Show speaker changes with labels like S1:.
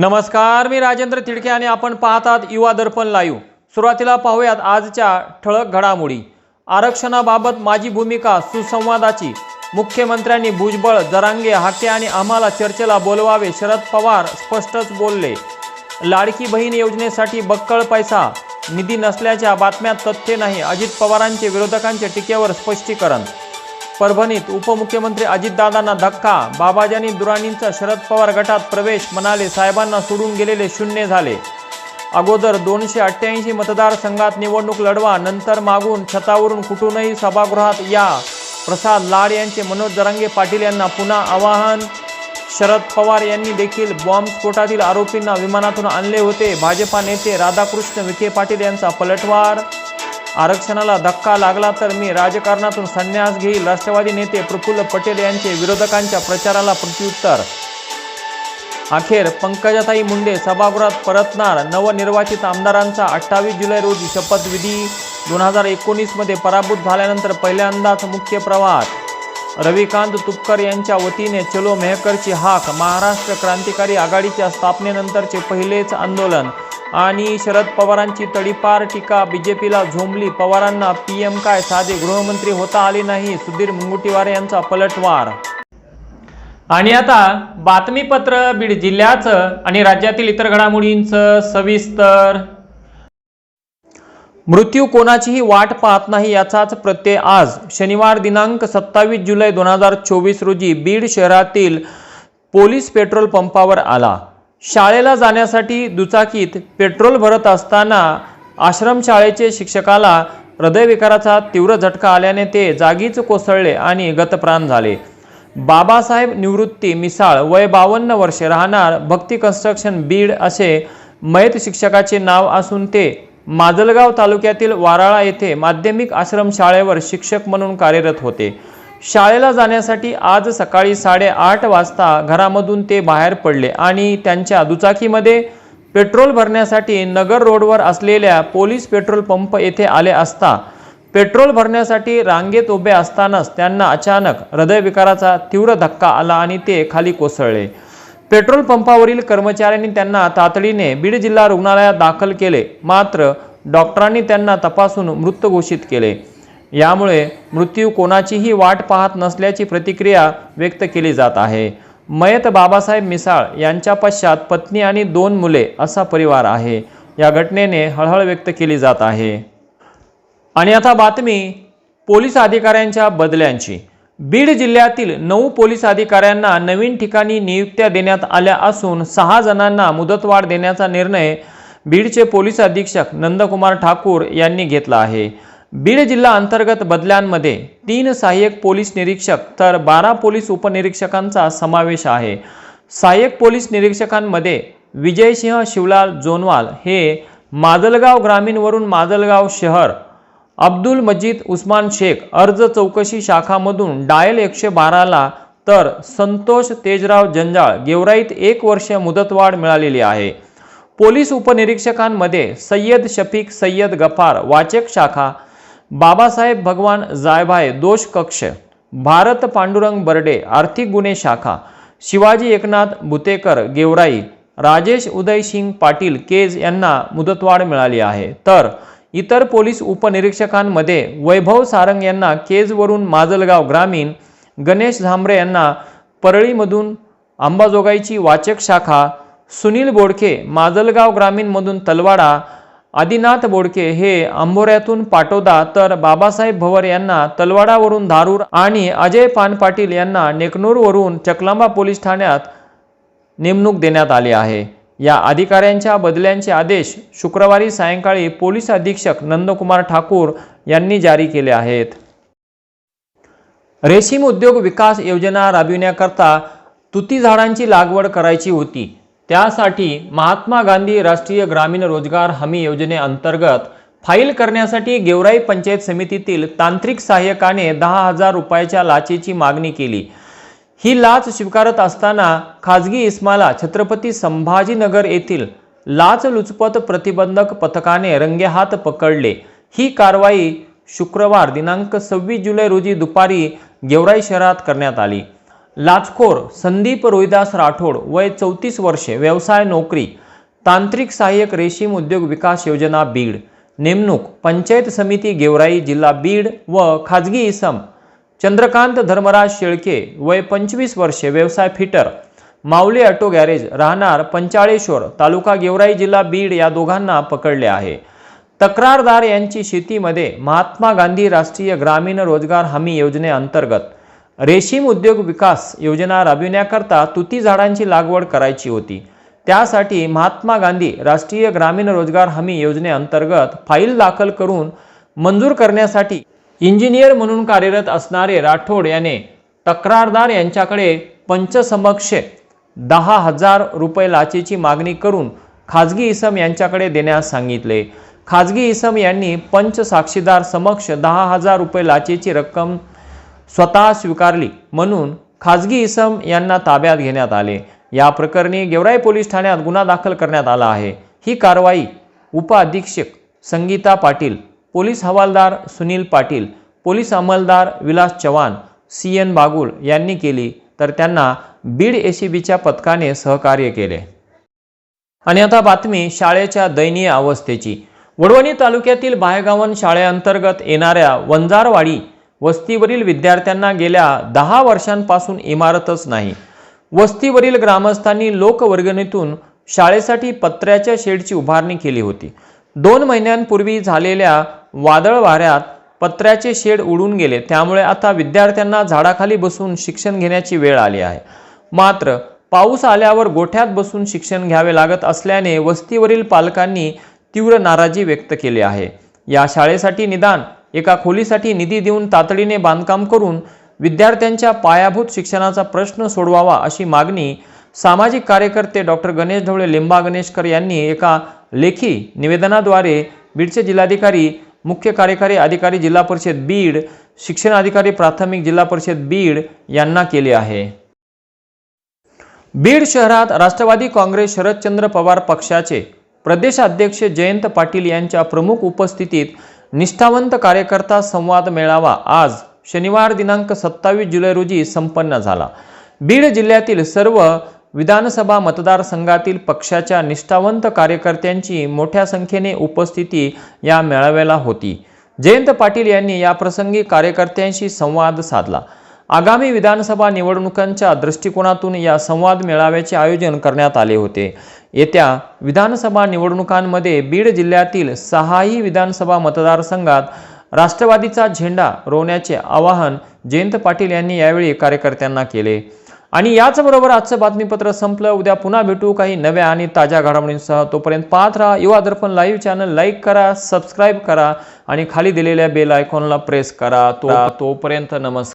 S1: नमस्कार मी राजेंद्र तिडके आणि आपण पाहतात युवा दर्पण लाईव्ह. सुरुवातीला पाहूयात आजच्या ठळक घडामोडी. आरक्षणाबाबत माझी भूमिका सुसंवादाची. मुख्यमंत्र्यांनी भुजबळ जरांगे हाके आणि आम्हाला चर्चेला बोलवावे शरद पवार स्पष्टच बोलले. लाडकी बहीण योजनेसाठी बक्कळ पैसा. निधी नसल्याच्या बातम्यात तथ्य नाही. अजित पवारांचे विरोधकांच्या टीकेवर स्पष्टीकरण. परभणीत उपमुख्यमंत्री अजितदादांना धक्का बाबाजानी दुराणींचा शरद पवार गटात प्रवेश म्हणाले साहेबांना सोडून गेलेले शून्य झाले. अगोदर दोनशे अठ्ठ्याऐंशी मतदारसंघात निवडणूक लढवा नंतर मागून छतावरून कुठूनही सभागृहात या. प्रसाद लाड यांचे मनोज जरांगे पाटील यांना पुन्हा आवाहन. शरद पवार यांनी देखील बॉम्बस्फोटातील आरोपींना विमानातून आणले होते. भाजपा नेते राधाकृष्ण विखे पाटील यांचा पलटवार. आरक्षणाला धक्का लागला तर मी राजकारणातून संन्यास घेईल राष्ट्रवादी नेते प्रफुल्ल पटेल यांचे विरोधकांच्या प्रचाराला प्रत्युत्तर. अखेर पंकजाताई मुंडे सभागृहात परतणार नवनिर्वाचित आमदारांचा अठ्ठावीस जुलै रोजी शपथविधी दोन हजार एकोणीसमध्ये पराभूत झाल्यानंतर पहिल्यांदाच मुख्य प्रवाहात. रविकांत तुपकर यांच्या वतीने चलो मेहकरची हाक महाराष्ट्र क्रांतिकारी आघाडीच्या स्थापनेनंतरचे पहिलेच आंदोलन. आणि शरद पवारांची तडीपार टीका. बीजेपीला झोंबली. पवारांना पीएम काय? साधे गृहमंत्री होता आले नाही. सुधीर मुनगंटीवार यांचा पलटवार. आणि आता बातमीपत्र बीड जिल्ह्याचं आणि राज्यातील इतर घडामोडींचं सविस्तर. मृत्यू कोणाचीही वाट पाहत नाही याचाच प्रत्यय आज. शनिवार दिनांक सत्तावीस जुलै दोन हजार चोवीस रोजी बीड शहरातील पोलीस पेट्रोल पंपावर आला. शाळेला जाण्यासाठी दुचाकीत पेट्रोल भरत असताना आश्रमशाळेचे शिक्षकाला हृदयविकाराचा तीव्र झटका आल्याने ते जागीच कोसळले आणि गतप्राण झाले. बाबासाहेब निवृत्ती मिसाळ वय बावन्न वर्षे राहणार भक्ती कन्स्ट्रक्शन बीड असे मयत शिक्षकाचे नाव असून ते माजलगाव तालुक्यातील वाराळा येथे माध्यमिक आश्रमशाळेवर शिक्षक म्हणून कार्यरत होते. शाळेला जाण्यासाठी आज सकाळी साडेआठ वाजता घरामधून ते बाहेर पडले आणि त्यांच्या दुचाकीमध्ये पेट्रोल भरण्यासाठी नगर रोडवर असलेल्या पोलीस पेट्रोल पंप येथे आले असता पेट्रोल भरण्यासाठी रांगेत उभे असतानाच त्यांना अचानक हृदयविकाराचा तीव्र धक्का आला आणि ते खाली कोसळले. पेट्रोल पंपावरील कर्मचाऱ्यांनी त्यांना तातडीने बीड जिल्हा रुग्णालयात दाखल केले मात्र डॉक्टरांनी त्यांना तपासून मृत घोषित केले. यामुळे मृत्यू कोणाचीही वाट पाहत नसल्याची प्रतिक्रिया व्यक्त केली जात आहे. मयत बाबासाहेब मिसाळ यांच्या पश्चात पत्नी आणि दोन मुले असा परिवार आहे. या घटनेने हळहळ व्यक्त केली जात आहे. आणि आता बातमी पोलीस अधिकाऱ्यांच्या बदल्यांची. बीड जिल्ह्यातील नऊ पोलीस अधिकाऱ्यांना नवीन ठिकाणी नियुक्त्या देण्यात आल्या असून सहा जणांना मुदतवाढ देण्याचा निर्णय बीडचे पोलीस अधीक्षक नंदकुमार ठाकूर यांनी घेतला आहे. बीड जिल्हा अंतर्गत बदल्यांमध्ये तीन सहाय्यक पोलीस निरीक्षक तर बारा पोलीस उपनिरीक्षकांचा समावेश आहे. सहाय्यक पोलीस निरीक्षकांमध्ये विजयसिंह शिवलाल जोनवाल हे माजलगाव ग्रामीणवरून माजलगाव शहर अब्दुल मजीद उस्मान शेख अर्ज चौकशी शाखामधून डायल एकशे बाराला तर संतोष तेजराव जंजाळ गेवराईत एक वर्ष मुदतवाढ मिळालेली आहे. पोलीस उपनिरीक्षकांमध्ये सय्यद शफीक सय्यद गफार वाचक शाखा बाबासाहेब भगवान जायभाय दोष कक्ष भारत पांडुरंग बर्डे आर्थिक गुन्हे शाखा शिवाजी एकनाथ भुतेकर गेवराई राजेश उदयसिंग पाटील केज यांना मुदतवाढ मिळाली आहे. तर इतर पोलीस उपनिरीक्षकांमध्ये वैभव सारंग यांना केजवरून माजलगाव ग्रामीण गणेश झांबरे यांना परळीमधून अंबाजोगाईची वाचक शाखा सुनील बोडके माजलगाव ग्रामीणमधून तलवाडा आदिनाथ बोडके हे आंबोऱ्यातून पाटोदा तर बाबासाहेब भवर यांना तलवाडावरून धारूर आणि अजय पान पाटील यांना नेकनूरवरून चकलांबा पोलीस ठाण्यात नेमणूक देण्यात आली आहे. या अधिकाऱ्यांच्या बदल्यांचे आदेश शुक्रवारी सायंकाळी पोलीस अधीक्षक नंदकुमार ठाकूर यांनी जारी केले आहेत. रेशीम उद्योग विकास योजना राबविण्याकरता तुती झाडांची लागवड करायची होती. त्यासाठी महात्मा गांधी राष्ट्रीय ग्रामीण रोजगार हमी योजनेअंतर्गत फाईल करण्यासाठी गेवराई पंचायत समितीतील तांत्रिक सहाय्यकाने दहा हजार रुपयाच्या लाचेची मागणी केली. ही लाच स्वीकारत असताना खाजगी इस्माला छत्रपती संभाजीनगर येथील लाचलुचपत प्रतिबंधक पथकाने रंगेहात पकडले. ही कारवाई शुक्रवार दिनांक सव्वीस जुलै रोजी दुपारी गेवराई शहरात करण्यात आली. लाचखोर संदीप रोहिदास राठोड वय चौतीस वर्षे व्यवसाय नोकरी तांत्रिक सहाय्यक रेशीम उद्योग विकास योजना बीड नेमणूक पंचायत समिती गेवराई जिल्हा बीड व खाजगी इसम चंद्रकांत धर्मराज शेळके वय पंचवीस वर्षे व्यवसाय फिटर माऊली ऑटो गॅरेज राहणार पंचाळेश्वर तालुका गेवराई जिल्हा बीड या दोघांना पकडले आहे. तक्रारदार यांची शेतीमध्ये महात्मा गांधी राष्ट्रीय ग्रामीण रोजगार हमी योजनेअंतर्गत रेशीम उद्योग विकास योजना राबविण्याकरता तुती झाडांची लागवड करायची होती. त्यासाठी महात्मा गांधी राष्ट्रीय ग्रामीण रोजगार हमी योजनेअंतर्गत फाईल दाखल करून मंजूर करण्यासाठी इंजिनियर म्हणून कार्यरत असणारे राठोड याने तक्रारदार यांच्याकडे पंचसमक्ष दहा हजार रुपये लाचेची मागणी करून खाजगी इसम यांच्याकडे देण्यास सांगितले. खाजगी इसम यांनी पंच साक्षीदार समक्ष दहा हजार रुपये लाचेची रक्कम स्वतः स्वीकारली म्हणून खाजगी इसम यांना ताब्यात घेण्यात आले. या प्रकरणी गेवराई पोलीस ठाण्यात गुन्हा दाखल करण्यात आला आहे. ही कारवाई उपअधीक्षक संगीता पाटील पोलीस हवालदार सुनील पाटील पोलीस अंमलदार विलास चव्हाण सी एन बागुल यांनी केली तर त्यांना बीड एसीबीच्या पथकाने सहकार्य केले. आणि आता बातमी शाळेच्या दयनीय अवस्थेची. वडवणी तालुक्यातील बाहेगावन शाळेअंतर्गत येणाऱ्या वंजारवाडी वस्तीवरील विद्यार्थ्यांना गेल्या दहा वर्षांपासून इमारतच नाही. वस्तीवरील ग्रामस्थांनी लोकवर्गणीतून शाळेसाठी पत्र्याच्या शेडची उभारणी केली होती. दोन महिन्यांपूर्वी झालेल्या वादळ वाऱ्यात पत्र्याचे शेड उडून गेले. त्यामुळे आता विद्यार्थ्यांना झाडाखाली बसून शिक्षण घेण्याची वेळ आली आहे. मात्र पाऊस आल्यावर गोठ्यात बसून शिक्षण घ्यावे लागत असल्याने वस्तीवरील पालकांनी तीव्र नाराजी व्यक्त केली आहे. या शाळेसाठी निदान एका खोलीसाठी निधी देऊन तातडीने बांधकाम करून विद्यार्थ्यांच्या पायाभूत शिक्षणाचा प्रश्न सोडवावा अशी मागणी सामाजिक कार्यकर्ते डॉक्टर गणेश ढवळे लिंबा गणेशकर यांनी एका लेखी निवेदनाद्वारे बीडचे जिल्हाधिकारी मुख्य कार्यकारी अधिकारी जिल्हा परिषद बीड शिक्षण अधिकारी प्राथमिक जिल्हा परिषद बीड यांना केले आहे. बीड शहरात राष्ट्रवादी काँग्रेस शरदचंद्र पवार पक्षाचे प्रदेशाध्यक्ष जयंत पाटील यांच्या प्रमुख उपस्थितीत निष्ठावंत कार्यकर्ता संवाद मेळावा आज शनिवार दिनांक सत्तावीस जुलै रोजी संपन्न झाला. बीड जिल्ह्यातील सर्व विधानसभा मतदारसंघातील पक्षाच्या निष्ठावंत कार्यकर्त्यांची मोठ्या संख्येने उपस्थिती या मेळाव्याला होती. जयंत पाटील यांनी याप्रसंगी कार्यकर्त्यांशी संवाद साधला. आगामी विधानसभा निवडणुकांच्या दृष्टिकोनातून या संवाद मेळाव्याचे आयोजन करण्यात आले होते. येत्या विधानसभा निवडणुकांमध्ये बीड जिल्ह्यातील सहाही विधानसभा मतदारसंघात राष्ट्रवादीचा झेंडा रोवण्याचे आवाहन जयंत पाटील यांनी यावेळी कार्यकर्त्यांना केले. आणि याचबरोबर आजचं बातमीपत्र संपलं. उद्या पुन्हा भेटू काही नव्या आणि ताज्या घडामोडींसह. तोपर्यंत पाहत राहा. Yuva Darpan live channel like करा सबस्क्राईब करा आणि खाली दिलेल्या बेल आयकॉनला प्रेस करा. तो तोपर्यंत नमस्कार.